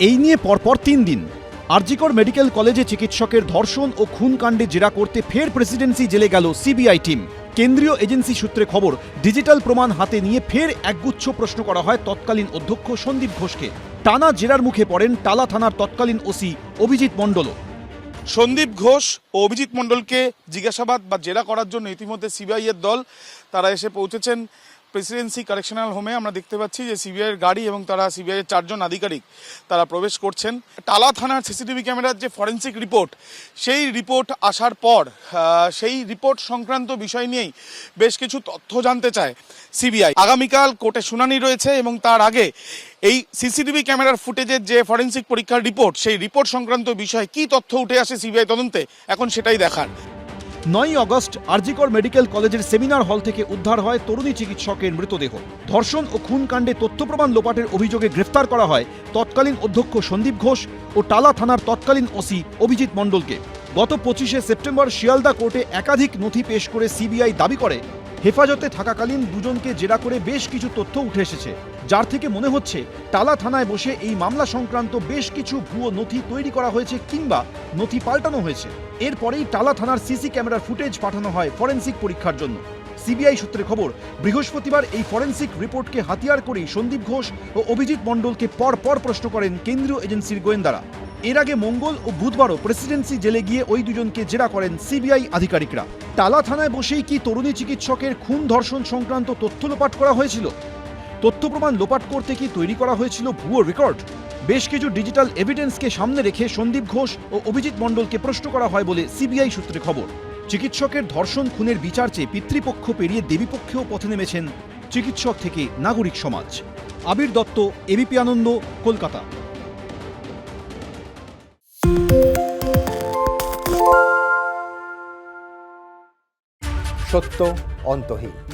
এই নিয়ে পরপর তিন দিন আরজিকর মেডিকেল কলেজে চিকিৎসকের ধর্ষণ ও খুন কাণ্ডে জেরা করতে ফের প্রেসিডেন্সি জেলে গেল সিবিআই টিম। কেন্দ্রীয় এজেন্সি সূত্রে খবর, ডিজিটাল প্রমাণ হাতে নিয়ে ফের একগুচ্ছ প্রশ্ন করা হয় তৎকালীন অধ্যক্ষ সন্দীপ ঘোষকে। টানা জেরার মুখে পড়েন টালা থানার তৎকালীন ওসি অভিজিৎ মণ্ডলও। সন্দীপ ঘোষ ও অভিজিৎ মণ্ডলকে জিজ্ঞাসাবাদ বা জেরা করার জন্য ইতিমধ্যে সিবিআই এর দল, তারা এসে পৌঁছেছেন। প্রেসিডেন্সি কারেকশনাল হোমে আমরা দেখতে পাচ্ছি যে সিবিআই এর গাড়ি এবং তারা সিবিআই এর চারজন আধিকারিক তারা প্রবেশ করছেন। টালা থানার সিসিটিভি ক্যামেরার যে ফরেন্সিক রিপোর্ট, সেই রিপোর্ট আসার পর সেই রিপোর্ট সংক্রান্ত বিষয় নিয়েই বেশ কিছু তথ্য জানতে চায় সিবিআই। আগামীকাল কোর্টে শুনানি রয়েছে এবং তার আগে এই সিসিটিভি ক্যামেরার ফুটেজের যে ফরেন্সিক পরীক্ষার রিপোর্ট, সেই রিপোর্ট সংক্রান্ত বিষয়ে কি তথ্য উঠে আসে সিবিআই তদন্তে, এখন সেটাই দেখার। নয় আগস্ট আরজিকর মেডিকেল কলেজের সেমিনার হল থেকে উদ্ধার হয় তরুণী চিকিৎসকের মৃতদেহ। ধর্ষণ ও খুন কাণ্ডে তথ্যপ্রমাণ লোপাটের অভিযোগে গ্রেফতার করা হয় তৎকালীন অধ্যক্ষ সন্দীপ ঘোষ ও টালা থানার তৎকালীন ওসি অভিজিৎ মণ্ডলকে। গত পঁচিশে সেপ্টেম্বর শিয়ালদা কোর্টে একাধিক নথি পেশ করে সিবিআই দাবি করে, হেফাজতে থাকাকালীন দুজনকে জেরা করে বেশ কিছু তথ্য উঠে এসেছে। যার থেকে মনে হচ্ছে টালা থানায় বসে এই মামলা সংক্রান্ত বেশ কিছু ভুয়ো নথি তৈরি করা হয়েছে কিংবা নথি পাল্টানো হয়েছে। এরপরেই টালা থানার সিসি ক্যামেরার ফুটেজ পাঠানো হয় ফরেন্সিক পরীক্ষার জন্য। সিবিআই সূত্রে খবর, বৃহস্পতিবার এই ফরেন্সিক রিপোর্টকে হাতিয়ার করেই সন্দীপ ঘোষ ও অভিজিৎ মণ্ডলকে পর পর প্রশ্ন করেন কেন্দ্রীয় এজেন্সির গোয়েন্দারা। এর আগে মঙ্গল ও বুধবারও প্রেসিডেন্সি জেলে গিয়ে ওই দুজনকে জেরা করেন সিবিআই আধিকারিকরা। টালা থানায় বসেই কি তরুণী চিকিৎসকের খুন ধর্ষণ সংক্রান্ত তথ্য লোপাট করা হয়েছিল? তথ্য প্রমাণ লোপাট করতে কি তৈরি করা হয়েছিল ভুয়ো রেকর্ড? বেশ কিছু ডিজিটাল এভিডেন্সকে সামনে রেখে সন্দীপ ঘোষ ও অভিজিৎ মণ্ডলকে প্রশ্ন করা হয় বলে সিবিআই সূত্রে খবর। চিকিৎসকের ধর্ষণ খুনের বিচার চেয়ে পিতৃপক্ষ পেরিয়ে দেবীপক্ষেও পথে নেমেছেন চিকিৎসক থেকে নাগরিক সমাজ। আবির দত্ত এবিপি আনন্দ, কলকাতা। সত্য অন্তহীন।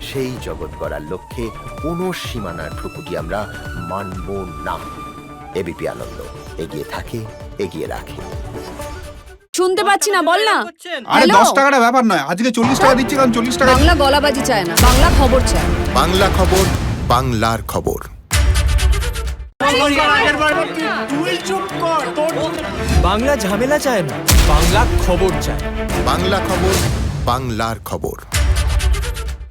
সেই জগৎ গড়ার লক্ষ্যে কোনো সীমানার ঠুকুটি আমরা মানব না। এবিপি আনন্দ এগিয়ে থাকে এগিয়ে রাখে। শুনতে পাচ্ছি না বল না। আরে? দশ টাকাটা ব্যাপার নয় আজকে চল্লিশ টাকা দিচ্ছি কারণ চল্লিশ টাকা বাংলা গলাবাজি চায় না বাংলা খবর চায় বাংলা খবর বাংলার খবর। বাংলা ঝামেলা চায় না বাংলা খবর চায়। বাংলা খবর বাংলার খবর।